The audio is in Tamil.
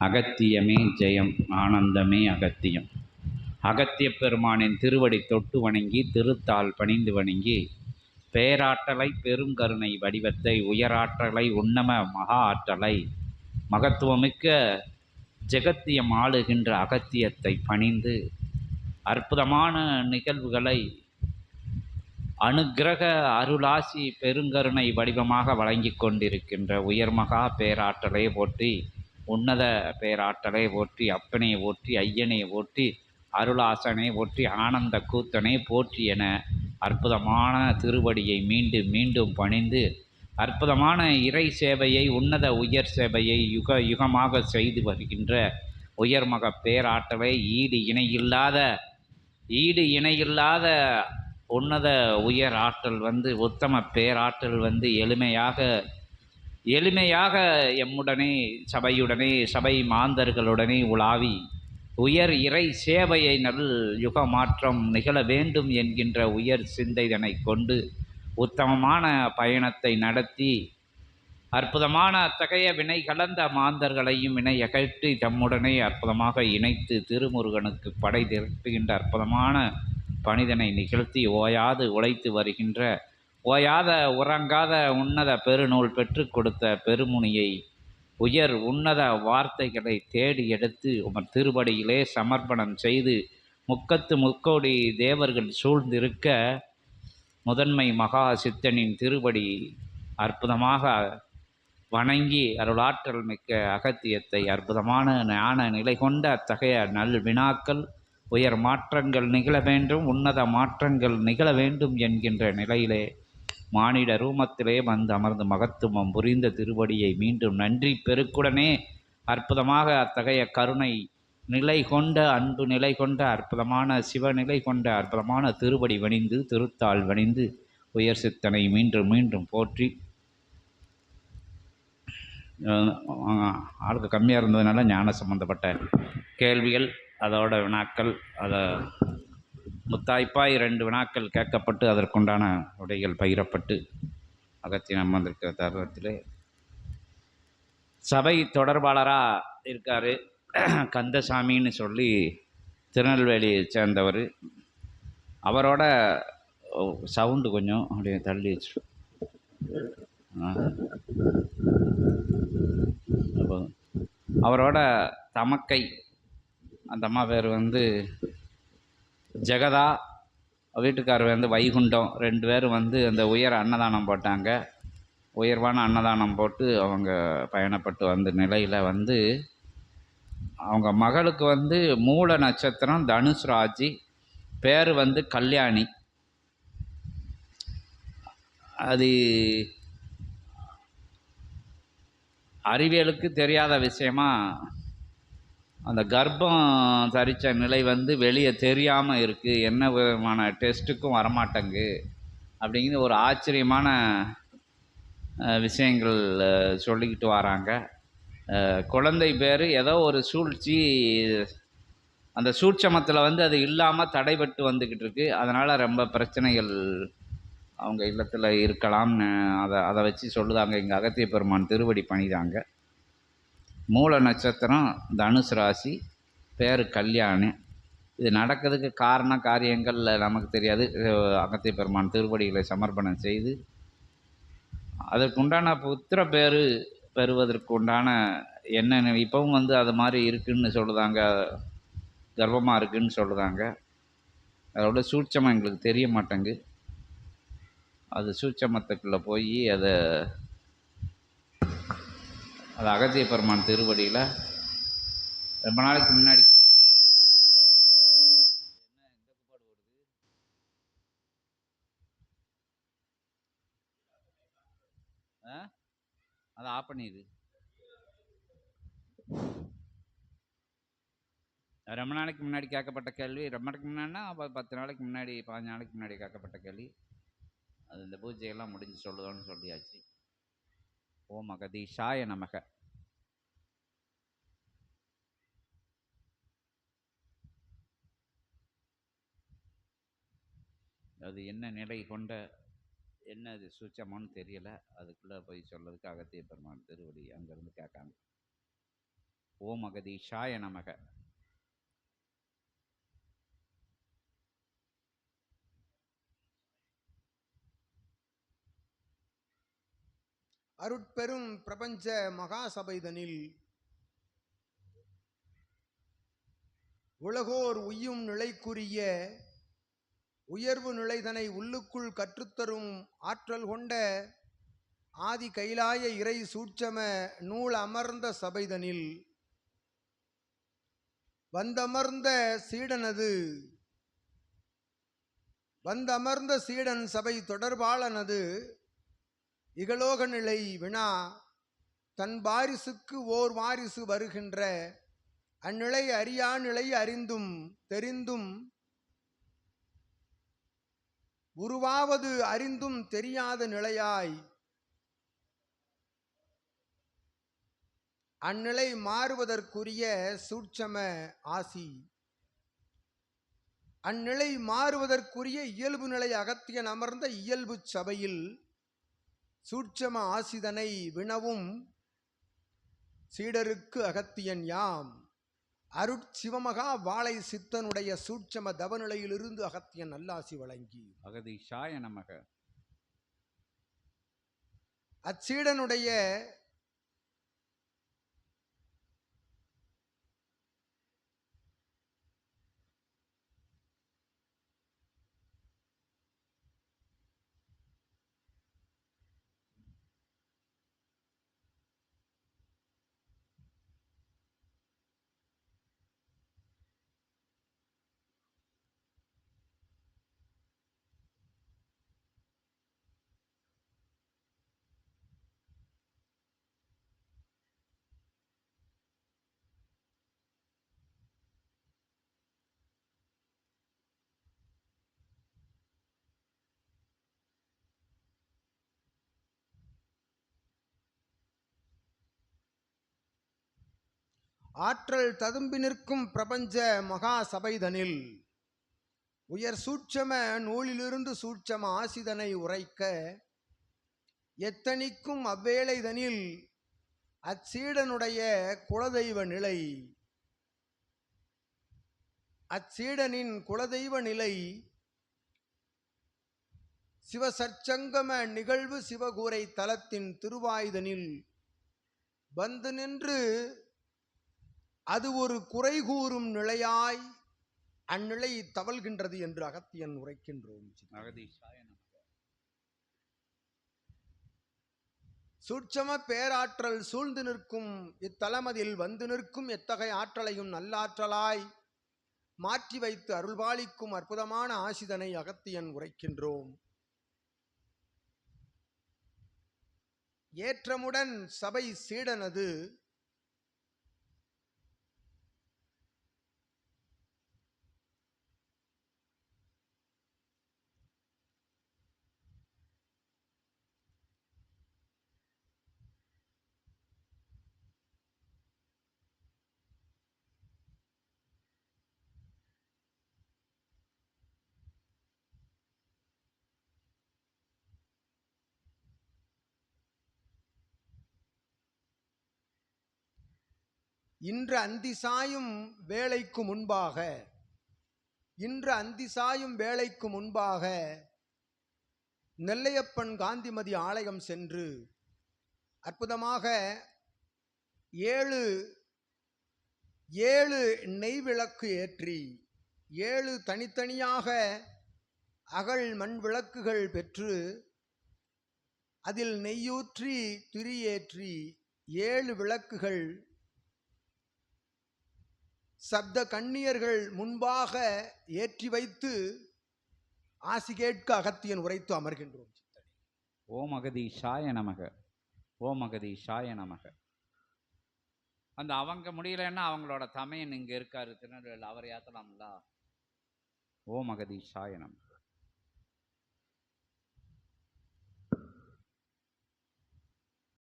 அகத்தியமே ஜெயம் ஆனந்தமே அகத்தியம். அகத்திய பெருமானின் திருவடி தொட்டு வணங்கி திருத்தால் பணிந்து வணங்கி பேராற்றலை பெருங்கருணை வடிவத்தை உயராற்றலை உன்னம மகா ஆற்றலை மகத்துவமிக்க ஜெகத்தியம் ஆளுகின்ற அகத்தியத்தை பணிந்து அற்புதமான நிகழ்வுகளை அனுக்கிரக அருளாசி பெருங்கருணை வடிவமாக வழங்கி கொண்டிருக்கின்ற உயர்மகா பேராற்றலை போற்றி உன்னத பேராற்றலை போற்றி அப்பனை ஓற்றி ஐயனை ஓற்றி அருளாசனை போற்றி ஆனந்த கூத்தனை போற்றி என அற்புதமான திருவடியை மீண்டும் மீண்டும் பணிந்து அற்புதமான இறை சேவையை உன்னத உயர் சேவையை யுக யுகமாக செய்து வருகின்ற உயர்மக பேராற்றலை ஈடு இணையில்லாத ஈடு இணையில்லாத உன்னத உயர் ஆற்றல் வந்து உத்தம பேராற்றல் வந்து எளிமையாக எளிமையாக எம்முடனே சபையுடனே சபை மாந்தர்களுடனே உலாவி உயர் இறை சேவையை நல் யுக மாற்றம் நிகழ வேண்டும் என்கின்ற உயர் சிந்தைதனை கொண்டு உத்தமமான பயணத்தை நடத்தி அற்புதமான அத்தகைய வினை கலந்த மாந்தர்களையும் வினை அகற்றி தம்முடனே அற்புதமாக இணைத்து திருமுருகனுக்கு படை திரட்டுகின்ற அற்புதமான பணிதனை நிகழ்த்தி ஓயாது உழைத்து வருகின்ற ஓயாத உறங்காத உன்னத பெருநூல் பெற்று கொடுத்த பெருமுனியை உயர் உன்னத வார்த்தைகளை தேடி எடுத்து உமர் திருவடியிலே சமர்ப்பணம் செய்து முக்கத்து முக்கோடி தேவர்கள் சூழ்ந்திருக்க முதன்மை மகா சித்தனின் திருவடி அற்புதமாக வணங்கி அருளாற்றல் மிக்க அகத்தியத்தை அற்புதமான ஞான நிலை கொண்ட அத்தகைய நல் வினாக்கள் உயர் மாற்றங்கள் நிகழ வேண்டும் உன்னத மாற்றங்கள் நிகழ வேண்டும் என்கின்ற நிலையிலே மானிட ரூமத்திலே வந்து அமர்ந்து மகத்துவம் புரிந்த திருவடியை மீண்டும் நன்றி பெருக்குடனே அற்புதமாக அத்தகைய கருணை நிலை கொண்ட அன்பு நிலை கொண்ட அற்புதமான சிவநிலை கொண்ட அற்புதமான திருவடி வணிந்து திருத்தாள் வணிந்து உயர் சித்தனை மீண்டும் மீண்டும் போற்றி. ஆளுக்கு கம்மியாக இருந்ததுனால ஞான சம்பந்தப்பட்ட கேள்விகள் அதோட வினாக்கள் அதை முத்தாய்ப்பாய் ரெண்டு வினாக்கள் கேட்கப்பட்டு அதற்குண்டான உடைகள் பகிரப்பட்டு அகத்தின் அமர்ந்திருக்கிற தருவத்தில் சபை தொடர்பாளராக இருக்கார். கந்தசாமின்னு சொல்லி திருநெல்வேலியை சேர்ந்தவர். அவரோட சவுண்டு கொஞ்சம் அப்படியே தள்ளி வச்சு. அவரோட தமக்கை. அந்த அம்மா பேர் வந்து ஜெகதா வீட்டுக்காரர் வந்து வைகுண்டம். ரெண்டு பேரும் வந்து அந்த உயர் அன்னதானம் போட்டாங்க. உயர்வான அன்னதானம் போட்டு அவங்க பயணப்பட்டு வந்த நிலையில் வந்து அவங்க மகளுக்கு வந்து மூல நட்சத்திரம் தனுஷ் ராஜி பேர் வந்து கல்யாணி. அது அறிவியலுக்கு தெரியாத விஷயமா அந்த கர்ப்பம் தரித்த நிலை வந்து வெளியே தெரியாமல் இருக்குது என்ன விதமான டெஸ்ட்டுக்கும் வரமாட்டேங்கு. அப்படிங்கிற ஒரு ஆச்சரியமான விஷயங்கள் சொல்லிக்கிட்டு வராங்க. குழந்தை பேர் ஏதோ ஒரு சூழ்ச்சி அந்த சூட்சமத்தில் வந்து அது இல்லாமல் தடைபட்டு வந்துக்கிட்டு இருக்கு. அதனால் ரொம்ப பிரச்சனைகள் அவங்க இல்லத்தில் இருக்கலாம்னு அதை அதை வச்சு சொல்லுதாங்க. இங்கே அகத்திய பெருமான் திருவடி பணிதாங்க. மூல நட்சத்திரம் தனுசு ராசி பேர் கல்யாணி. இது நடக்கிறதுக்கு காரண காரியங்கள் நமக்கு தெரியாது. அகத்திய பெருமான் திருவடிகளை சமர்ப்பணம் செய்து அதற்குண்டான புத்திர பேர் பெறுவதற்கு உண்டான இப்போவும் வந்து அது மாதிரி இருக்குதுன்னு சொல்லுதாங்க. கர்ப்பமாக இருக்குதுன்னு சொல்லுதாங்க. அதோட சூட்சமாக எங்களுக்கு தெரிய மாட்டேங்கு அது சூட்சமத்துக்குள்ளே போய் அதை அது அகத்திய பெருமான் திருவடியில் ரொம்ப நாளைக்கு முன்னாடி அதை ஆஃப் பண்ணிடு. ரொம்ப நாளைக்கு முன்னாடி கேட்கப்பட்ட கேள்வி. ரொம்ப நாளைக்கு முன்னாடினா பத்து நாளைக்கு முன்னாடி பதினஞ்சு நாளைக்கு முன்னாடி கேட்கப்பட்ட கேள்வி. அது இந்த பூஜையெல்லாம் முடிஞ்சு சொல்லுதோன்னு சொல்லியாச்சு. ஓம் அகதீஷாய நமக. அது என்ன நிலை கொண்ட என்ன அது சூச்சமானு தெரியலை. அதுக்குள்ளே போய் சொல்கிறதுக்கு அகத்திய பெருமான் திருவடி அங்கேருந்து கேட்காங்க. ஓம் அகதீஷாய நமக. அருட்பெரும் பிரபஞ்ச மகாசபைதனில் உலகோர் உய்யும் நிலைக்குரிய உயர்வு நிலைதனை உள்ளுக்குள் கற்றுத்தரும் ஆற்றல் கொண்ட ஆதி கைலாய இறை சூட்சம நூல் அமர்ந்த சபைதனில் வந்தமர்ந்த சீடனது வந்தமர்ந்த சீடன் சபை தொடர்பாளனது இகலோக நிலை வினா தன் வாரிசுக்கு ஓர் வாரிசு வருகின்ற அந்நிலை அறியா நிலை அறிந்தும் தெரிந்தும் உருவாவது அறிந்தும் தெரியாத நிலையாய் அந்நிலை மாறுவதற்குரிய சூட்சம ஆசி. அந்நிலை மாறுவதற்குரிய இயல்பு நிலை அகத்தியன் அமர்ந்த இயல்பு சபையில் சூட்சம ஆசிதனை வினவும் சீடருக்கு அகத்தியன் யாம். அருட்சிவமகா வாழை சித்தனுடைய சூட்சம தவநிலையிலிருந்து அகத்தியன் நல்லாசி வழங்கி. அகதீஷாய நமக. அச்சீடனுடைய ஆற்றல் ததும்பி நிற்கும் பிரபஞ்ச மகா சபைதனில் உயர் சூட்சம நூலிலிருந்து சூட்சம ஆசிதனை உரைக்க எத்தனிக்கும் அவ்வேளைதனில் அச்சீடனுடைய குலதெய்வ நிலை. அச்சீடனின் குலதெய்வ நிலை சிவசற்சங்கம நிகழ்வு சிவகூரை தலத்தின் திருவாயுதனில். வந்து நின்று அது ஒரு குறை கூறும் நிலையாய் அந்நிலை தவழ்கின்றது என்று அகத்தியன் உரைக்கின்றோம். சூட்சம பேராற்றல் சூழ்ந்து நிற்கும் இத்தலமதில் வந்து நிற்கும் எத்தகைய ஆற்றலையும் நல்லாற்றலாய் மாற்றி வைத்து அருள்பாலிக்கும் அற்புதமான ஆசிதனை அகத்தியன் உரைக்கின்றோம். ஏற்றமுடன் சபை சீடனது இன்று அந்தி சாயும் வேலைக்கு முன்பாக இன்று அந்தி சாயும் வேலைக்கு முன்பாக நெல்லையப்பன் காந்திமதி ஆலயம் சென்று அற்புதமாக ஏழு ஏழு நெய் விளக்கு ஏற்றி ஏழு தனித்தனியாக அகல் மண் விளக்குகள் பெற்று அதில் நெய்யூற்றி திரியேற்றி ஏழு விளக்குகள் சப்த கண்ணியர்கள் முன்பாக ஏற்றி வைத்து ஆசி கேட்க அகத்தியன் உரைத்து அமர்கின்றோம் ஓம் அகதி ஷாய நமக. ஓம் அகதீஷாய நமக. அந்த அவங்க முடியலன்னா அவங்களோட தமையன் இங்கே இருக்காரு திருநெல்வேலியில் அவர் ஏற்றலாம்ல ஓம் அகதீஷாய நமக.